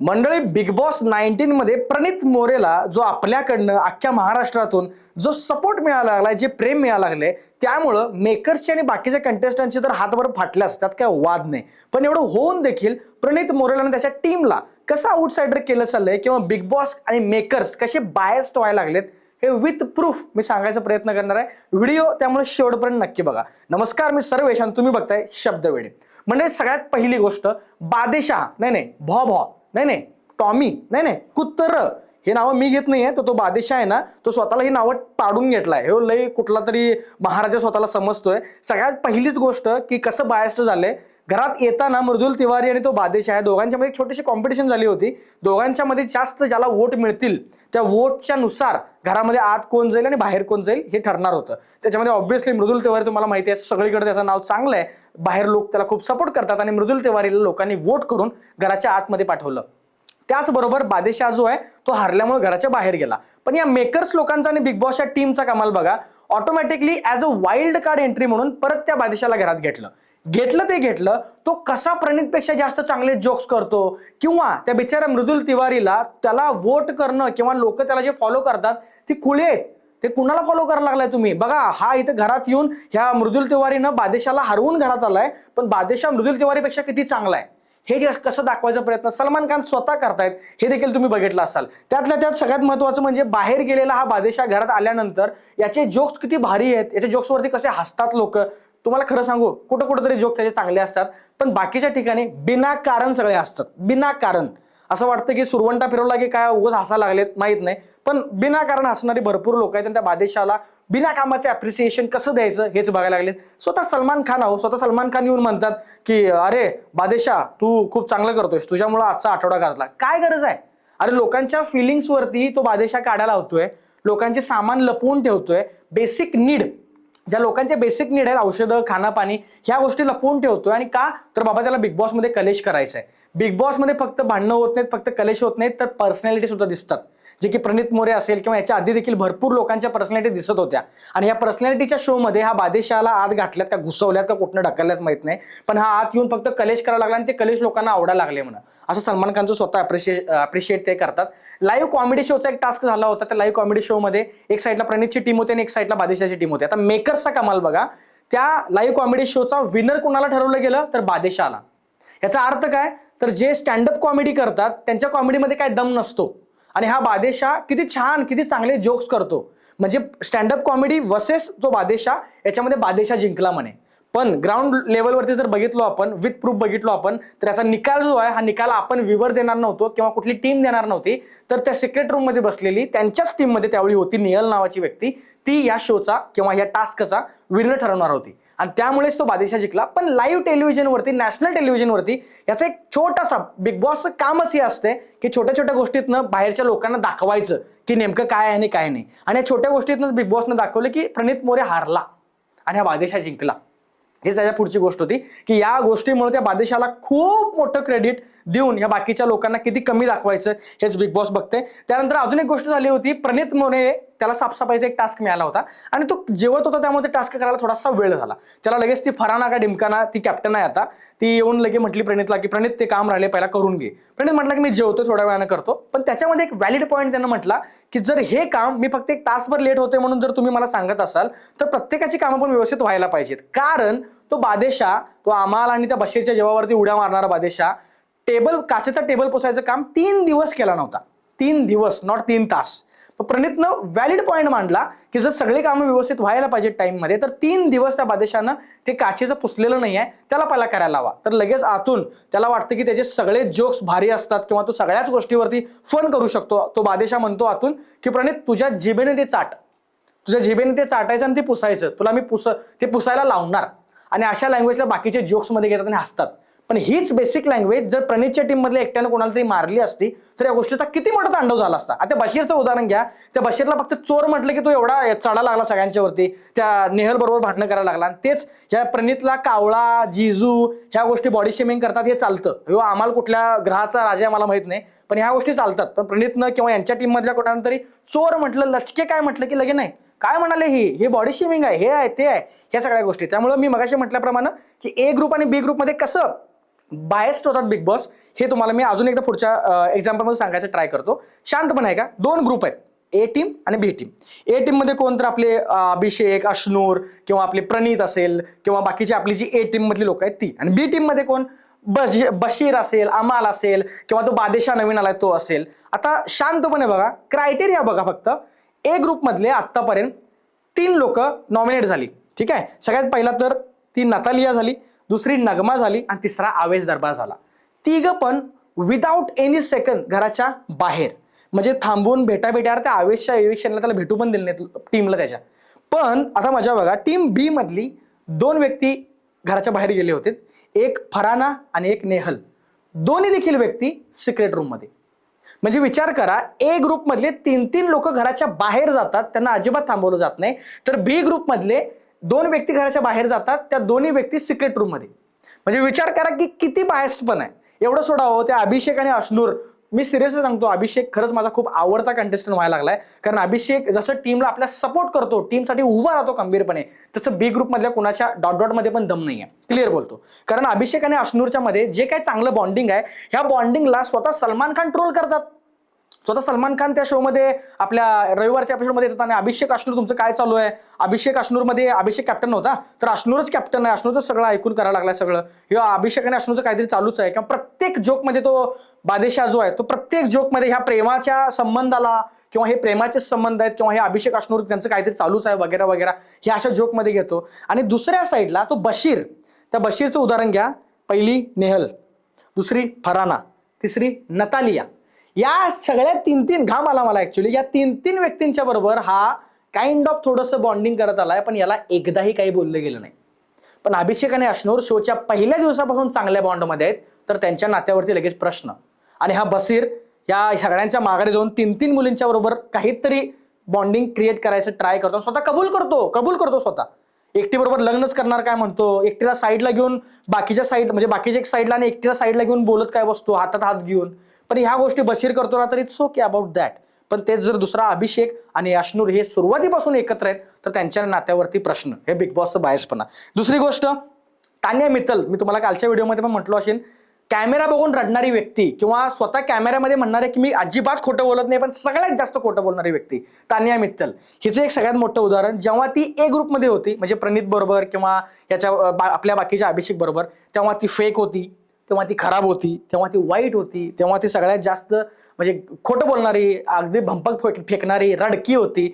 मंडळी big boss nineteen मध्ये प्रणित मोरेला जो आपल्याकडनं अख्ख्या महाराष्ट्रातून जो सपोर्ट मिळायला लागलाय जे प्रेम मिळायला लागले त्यामुळं मेकर्सचे आणि बाकीच्या कंटेस्टंटचे तर हातभर फाटले असतात काय वाद नाही. पण एवढं होऊन देखील प्रणित मोरेलाने त्याच्या टीमला कसं आउटसाइडर केलं चाललंय किंवा बिग बॉस आणि मेकर्स कसे बायस्ड व्हायला लागलेत हे विथ प्रूफ मी सांगायचा प्रयत्न करणार आहे. व्हिडिओ त्यामुळे शेवटपर्यंत नक्की बघा. नमस्कार मी सर्वेश आणि तुम्ही बघताय शब्दवेडे म्हणजे सगळ्यात पहिली गोष्ट बादेशाह. नाही नाही भॉ भॉ नाही नाही. टॉमी. नाही नाही. कुत्तर. हे नावं मी घेत नाहीये तर तो बादेशाह आहे ना तो स्वतःला ही नावं पाडून घेतलाय. हे लय कुठला तरी महाराजा स्वतःला समजतोय. सगळ्यात पहिलीच गोष्ट की कसं बायस्ट झालंय घरात येताना मृदुल तिवारी आणि तो बादेशाह आहे दोघांच्या मध्ये एक छोटीशी कॉम्पिटिशन झाली होती. दोघांच्या मध्ये जास्त ज्याला वोट मिळतील त्या वोटच्या नुसार घरामध्ये आत कोण जाईल आणि बाहेर कोण जाईल हे ठरणार होतं. त्याच्यामध्ये ऑब्व्हियसली मृदुल तिवारी तुम्हाला माहिती आहे सगळीकडे त्याचं नाव चांगलं आहे. बाहेर लोक त्याला खूप सपोर्ट करतात आणि मृदुल तिवारीला लोकांनी वोट करून घराच्या आतमध्ये पाठवलं. त्याचबरोबर बादेशाह जो आहे तो हरल्यामुळे घराच्या बाहेर गेला. पण या मेकर्स लोकांचा आणि बिग बॉसच्या टीमचा कमाल बघा. Automatically as a wild card entry म्हणून परत त्या बादेशाला घरात घेतलं. घेतलं ते घेतलं तो कसा प्रणितपेक्षा जास्त चांगले जोक्स करतो? किंवा त्या बिचाऱ्या मृदुल तिवारीला त्याला वोट करणं किंवा लोक त्याला जे फॉलो करतात ती कुळे आहेत. ते कुणाला फॉलो करायला लागलाय तुम्ही? बघा हा इथं घरात येऊन ह्या मृदुल तिवारीनं बादेशाला हरवून घरात आलाय पण बादेशा मृदुल तिवारीपेक्षा किती चांगला आहे? हे जे कसं दाखवायचा प्रयत्न सलमान खान स्वतः करतायत हे देखील तुम्ही बघितलं असाल. त्यातल्या त्यात सगळ्यात महत्वाचं म्हणजे बाहेर गेलेला हा बादशाह घरात आल्यानंतर याचे जोक्स किती भारी आहेत याच्या जोक्सवरती कसे हसतात लोक? तुम्हाला खरं सांगू कुठं कुठं तरी जोक त्याचे चांगले असतात पण बाकीच्या ठिकाणी बिना कारण सगळे असतात. बिना कारण. असं वाटतं की सुरवंटा फिरवला की काय उगाच हसायला लागलेत माहीत नाही. पण बिना कारण असणारी भरपूर लोक आहेत आणि त्या बादेशाला बिना कामाचे अप्रिसिएशन कसं द्यायचं हेच बघायला लागले स्वतः सलमान खान आहो स्वतः सलमान खान येऊन म्हणतात की अरे बादेशाह तू खूप चांगलं करतोयस तुझ्यामुळं आजचा आठवडा गाजला. काय गरज आहे? अरे लोकांच्या फिलिंग्सवरती तो बादेशाह काढायला होतोय लोकांचे सामान लपवून ठेवतोय बेसिक नीड ज्या लोकांच्या बेसिक नीड आहेत औषधं खाणं ह्या गोष्टी लपवून ठेवतोय आणि का? तर बाबा त्याला बिग बॉसमध्ये कलेश करायचं आहे बिग बॉसमध्ये फक्त भांडणं होत नाहीत फक्त कलेश होत नाहीत तर पर्सनॅलिटी सुद्धा दिसतात. जे की प्रणित मोरे असेल किंवा याच्या आधी देखील भरपूर लोकांच्या पर्सनॅलिटी दिसत होत्या. आणि या पर्सनॅलिटीच्या शोमध्ये हा बादेशाला आत घातल्यात का घुसवल्यात का कुठनं ढकलल्यात माहीत नाही. पण हा आत येऊन फक्त कलेश करायला लागला आणि ते कलेश लोकांना आवडायला लागले म्हणा असं सलमान खानचं स्वतः अप्रिशिएट अप्रिशिएट ते करतात. लाईव्ह कॉमेडी शोचा एक टास्क झाला होता. त्या लाईव्ह कॉमेडी शोमध्ये एक साईडला प्रणितची टीम होती आणि एक साईडला बादेशाची टीम होती. आता मेकर्सचा कमाल बघा. त्या लाईव्ह कॉमेडी शोचा विनर कुणाला ठरवलं गेलं? तर बादेशाला. याचा अर्थ काय? तर जे स्टँडअप कॉमेडी करतात त्यांच्या कॉमेडीमध्ये काय दम नसतो. आणि हा बादेशाह किती छान किती चांगले जोक्स करतो. म्हणजे स्टँडअप कॉमेडी वसेस जो बादेशाह याच्यामध्ये बादेशाह जिंकला म्हणे. पण ग्राउंड लेवलवरती जर बघितलो आपण विथ प्रूफ बघितलो आपण तर याचा निकाल जो आहे हा निकाल आपण विवर देणार नव्हतो किंवा कुठली टीम देणार नव्हती. तर त्या सिक्रेट रूममध्ये बसलेली त्यांच्याच टीममध्ये त्यावेळी होती नियल नावाची व्यक्ती. ती या शोचा किंवा या टास्कचा विनर ठरवणार होती. आणि त्यामुळेच तो बादेशाह जिंकला. पण लाईव्ह टेलिव्हिजनवरती नॅशनल टेलिव्हिजनवरती याचा एक छोटासा बिग बॉसचं कामच हे असते की छोट्या छोट्या गोष्टीतनं बाहेरच्या लोकांना दाखवायचं की नेमकं काय आहे आणि काय नाही. आणि या छोट्या गोष्टीतनं बिग बॉसनं दाखवलं की प्रणित मोरे हारला आणि हा बादशाह जिंकला. हेच त्याच्या पुढची गोष्ट होती की या गोष्टीमुळे त्या बादशाला खूप मोठं क्रेडिट देऊन या बाकीच्या लोकांना किती कमी दाखवायचं हेच बिग बॉस बघते. त्यानंतर अजून एक गोष्ट झाली होती प्रणित मोरे त्याला साफसफाईचा एक टास्क मिळाला होता. आणि तो जेवत होता त्यामुळे ते टास्क करायला थोडासा वेळ झाला. त्याला लगेच ती फराना का डिमकाना ती कॅप्टन आहे आता ती येऊन लगे म्हटली प्रणितला की प्रणित ते काम राहिले पहिला करून घे. प्रणित म्हटलं की मी जेवतो थोड्या वेळानं करतो. पण त्याच्यामध्ये एक व्हॅलिड पॉईंट त्यानं म्हटला की जर हे काम मी फक्त एक तासभर लेट होते म्हणून जर तुम्ही मला सांगत असाल तर प्रत्येकाची कामं पण व्यवस्थित व्हायला पाहिजेत. कारण तो बादेशाह तो आम्हाला आणि त्या बशीरच्या जेवावरती उड्या मारणारा बादेशाह टेबल काचेचा टेबल पोसायचं काम तीन दिवस केला नव्हता. तीन दिवस नॉट तीन तास. तर प्रणितनं व्हॅलिड पॉईंट मांडला की जर सगळे कामं व्यवस्थित व्हायला पाहिजे टाइममध्ये तर तीन दिवस त्या बादेशानं ते काचेचं पुसलेलं नाही आहे त्याला पहिला करायला हवा तर लगेच आतून त्याला वाटतं की त्याचे सगळे जोक्स भारी असतात किंवा तो सगळ्याच गोष्टीवरती फन करू शकतो. तो बादेशा म्हणतो आतून की प्रणित तुझ्या जिबेने ते चाट. तुझ्या जिबेने ते चाटायचं आणि ते पुसायचं. तुला मी पुस ते पुसायला लावणार. आणि अशा लँग्वेजला बाकीचे जोक्समध्ये घेतात आणि हसतात. पण हीच बेसिक लँग्वेज जर प्रणितच्या टीममधल्या एकट्यानं कोणाला तरी मारली असती तर या गोष्टीचा किती मोठा तांडव झाला असता. आता बशीरचं उदाहरण घ्या. त्या बशीरला फक्त चोर म्हटलं की तो एवढा चढा लागला सगळ्यांच्यावरती त्या नेहल बरोबर भांडणं करायला लागला. आणि तेच ह्या प्रणितला कावळा जिजू ह्या गोष्टी बॉडी शेमिंग करतात हे चालतं. किंवा आम्हाला कुठल्या ग्रहाचा राजा आहे मला माहीत नाही. पण ह्या गोष्टी चालतात. पण प्रणितनं किंवा यांच्या टीममधल्या कोणाला तरी चोर म्हटलं लचके काय म्हटलं की लगे नाही. काय म्हणाले ही? हे बॉडी शेमिंग आहे हे आहे ते आहे. ह्या सगळ्या गोष्टी. त्यामुळे मी मगाशी म्हटल्याप्रमाणे की ए ग्रुप आणि बी ग्रुपमध्ये कसं बायस्ड होतात बिग बॉस हे तुम्हाला मी अजून एकदा पुढच्या एक्झाम्पलमध्ये सांगायचं ट्राय करतो. शांतपणे आहे का दोन ग्रुप आहेत. ए टीम आणि बी टीम ए टीममध्ये कोण तर आपले अभिषेक अश्नूर किंवा आपले प्रणीत असेल किंवा बाकीची आपली जी ए टीममधली लोक आहेत ती. आणि बी टीममध्ये कोण? बशी- बशीर असेल अमाल असेल किंवा तो बादेशा नवीन आलाय तो असेल. आता शांतपणे बघा. क्रायटेरिया बघा फक्त. ए ग्रुपमधले आत्तापर्यंत तीन लोक नॉमिनेट झाली. ठीक आहे? सगळ्यात पहिला तर ती नतालिया झाली. दुसरी नगमा झाली आणि तिसरा आवेश दरबार झाला. तिघ पण विदाऊट एनी सेकंद घराच्या बाहेर. म्हणजे थांबून भेटा भेटा त्या आवेशच्या इलेक्शनला त्याला भेटू पण दिले नाहीत टीमला त्याच्या. पण आता मजा बघा टीम बी मधली दोन व्यक्ती घराच्या बाहेर गेले होते. एक फराना आणि एक नेहल. दोन्ही देखील व्यक्ती सिक्रेट रूममध्ये. म्हणजे विचार करा ए ग्रुपमधले तीन तीन लोक घराच्या बाहेर जातात त्यांना अजिबात थांबवलं जात नाही. तर बी ग्रुपमधले दोन व्यक्ती घराच्या बाहेर जातात त्या दोन्ही व्यक्ती सिक्रेट रूममध्ये. म्हणजे विचार करा की किती बायस्ट पण आहे. एवढं सोडा हो त्या अभिषेक आणि अश्नूर. मी सिरियसली सांगतो अभिषेक खरंच माझा खूप आवडता कंटेस्टंट व्हायला लागलाय. कारण अभिषेक जसं टीमला आपल्या सपोर्ट करतो टीमसाठी उभा राहतो खंबीरपणे तसं बी ग्रुपमधल्या कुणाच्या डॉट डॉटमध्ये पण दम नाही आहे क्लिअर बोलतो. कारण अभिषेक आणि अश्नूरच्या मध्ये जे काही चांगलं बॉन्डिंग आहे ह्या बॉन्डिंगला स्वतः सलमान खान ट्रोल करतात. स्वतः सलमान खान त्या शोमध्ये आपल्या रविवारच्या एपिसोडमध्ये येतात आणि अभिषेक अश्नूर तुमचं काय चालू आहे? अभिषेक अश्नूरमध्ये अभिषेक कॅप्टन होता तर अश्नूरच कॅप्टन आहे. अश्नूरचं सगळं ऐकून करायला लागलाय सगळं. किंवा अभिषेक आणि अश्नूरचं काहीतरी चालूच आहे. किंवा प्रत्येक जोकमध्ये तो बादेशाह जो आहे तो प्रत्येक जोकमध्ये ह्या प्रेमाच्या संबंधाला किंवा हे प्रेमाचे संबंध आहेत किंवा हे अभिषेक अश्नूर त्यांचं काहीतरी चालूच आहे वगैरे वगैरे हे अशा जोकमध्ये घेतो. आणि दुसऱ्या साईडला तो बशीर. त्या बशीरचं उदाहरण घ्या. पहिली नेहल दुसरी फराना तिसरी नतालिया. या सगळ्या तीन तीन घाम आला मला ऍक्च्युली या तीन तीन व्यक्तींच्या बरोबर हा काइंड ऑफ थोडंसं बॉन्डिंग करत आलाय पण याला एकदाही काही बोललं गेलं नाही. पण अभिषेक आणि अश्नूर शोच्या पहिल्या दिवसापासून चांगल्या बॉन्डमध्ये आहेत तर त्यांच्या नात्यावरती लगेच प्रश्न. आणि हा बसीर या सगळ्यांच्या माघारी जाऊन तीन तीन मुलींच्या बरोबर काहीतरी बॉन्डिंग क्रिएट करायचं ट्राय करतो. स्वतः कबूल करतो कबूल करतो स्वतः. एकटी बरोबर लग्नच करणार काय म्हणतो? एकटीला साईडला घेऊन बाकीच्या साईड म्हणजे बाकीच्या एक साईडला आणि एकटीला साईडला घेऊन बोलत काय बसतो हातात हात घेऊन. पण ह्या गोष्टी बशीर करतो ना तर इट्स ओके अबाउट दॅट पण तेच जर दुसरा अभिषेक आणि अश्नूर हे सुरुवातीपासून एकत्र आहेत तर त्यांच्या नात्यावरती प्रश्न हे बिग बॉसचं बायसपणा दुसरी गोष्ट तान्या मित्तल मी तुम्हाला कालच्या व्हिडिओमध्ये पण म्हटलो असेल कॅमेरा बघून रडणारी व्यक्ती किंवा स्वतः कॅमेऱ्यामध्ये म्हणणारे की मी अजिबात खोटं बोलत नाही पण सगळ्यात जास्त खोटं बोलणारी व्यक्ती तान्या मित्तल. हिचं एक सगळ्यात मोठं उदाहरण जेव्हा ती ए ग्रुपमध्ये होती म्हणजे प्रणित बरोबर किंवा याच्या बा- आपल्या बाकीच्या अभिषेक बरोबर तेव्हा ती फेक होती. तेव्हा ती खराब होती तेव्हा ती वाईट होती तेव्हा ती सगळ्यात जास्त म्हणजे खोटं बोलणारी अगदी भंपक फेक- फेकणारी रडकी होती.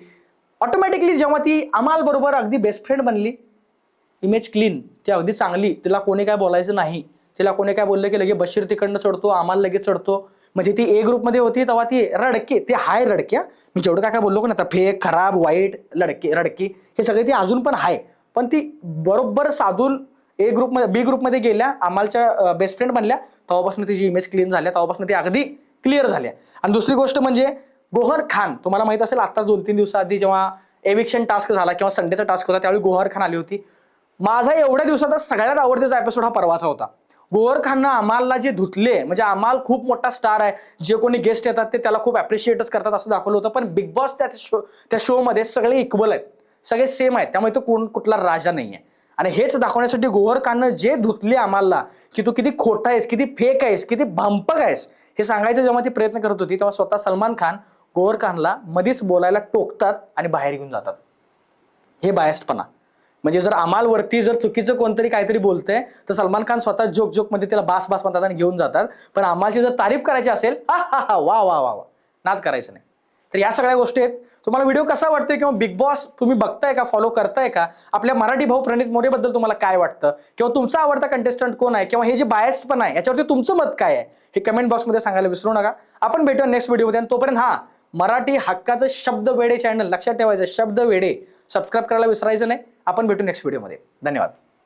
ऑटोमॅटिकली जेव्हा ती अमाल बरोबर अगदी बेस्ट फ्रेंड बनली इमेज क्लीन ती अगदी चांगली तिला कोणी काय बोलायचं नाही. तिला कोणी काय बोललं की लगेच बशीर तिकडनं चढतो आम्हाला लगेच चढतो. म्हणजे ती ए ग्रुपमध्ये होती तेव्हा ती रडके ते हाय रडक्या मी जेवढं काय काय बोललो का ना आता फेक खराब वाईट लडके रडकी हे सगळे ती अजून पण आहे पण ती बरोबर साधून ए ग्रुपमध्ये बी ग्रुपमध्ये गेल्या आम्हालाच्या बेस्ट फ्रेंड बनल्या. तेव्हापासून तिची इमेज क्लीन झाल्या. तेव्हापासून ती अगदी क्लिअर झाल्या. आणि दुसरी गोष्ट म्हणजे गोहर खान तुम्हाला माहीत असेल आत्ताच दोन तीन दिवसाआधी जेव्हा एविक्शन टास्क झाला किंवा संडेचा टास्क होता त्यावेळी गोहर खान आली होती. माझा एवढ्या दिवसात सगळ्यात आवडतीचा एपिसोड हा परवाचा होता. गोहर खाननं आम्हाला जे धुतले म्हणजे आम्हाला खूप मोठा स्टार आहे. जे कोणी गेस्ट येतात ते त्याला खूप अप्रिशिएटच करतात असं दाखवलं होतं. पण बिग बॉस त्या शो त्या शोमध्ये सगळे इक्वल आहेत. सगळे सेम आहेत. त्यामुळे तो कोण कुठला राजा नाही आहे आणि हेच दाखवण्यासाठी गोहर खाननं जे धुतले आम्हाला की तू किती खोटा आहेस किती फेक आहेस किती भांपक आहेस हे सांगायचं जेव्हा ती प्रयत्न करत होती तेव्हा स्वतः सलमान खान गोहर खानला मध्येच बोलायला टोकतात आणि बाहेर घेऊन जातात. हे बायस्टपणा म्हणजे जर अमालवरती जर चुकीचं कोणतरी काहीतरी बोलतंय तर सलमान खान स्वतः जोक जोकमध्ये त्याला बास बास म्हणतात आणि घेऊन जातात. पण अमालची जर तारीफ करायची असेल हा हा हा वा वा वा वा. नाद करायचं नाही. तर या सगळ्या गोष्टी आहेत. तुम्हाला व्हिडिओ कसा वाटतोय किंवा बिग बॉस तुम्ही बघताय का फॉलो करताय का? आपल्या मराठी भाऊ प्रणित मोरेबद्दल तुम्हाला काय वाटतं? किंवा तुमचा आवडता कंटेस्टंट कोण आहे? किंवा हे जे बायस पण आहे याच्यावरती तुमचं मत काय आहे? हे कमेंट बॉक्समध्ये सांगायला विसरू नका. आपण भेटूया नेक्स्ट व्हिडिओमध्ये आणि तोपर्यंत हा मराठी हक्काचं शब्द वेडे चॅनल लक्षात ठेवायचं. शब्द वेडे. सबस्क्राईब करायला विसरायचं नाही. आपण भेटू नेक्स्ट व्हिडिओमध्ये धन्यवाद.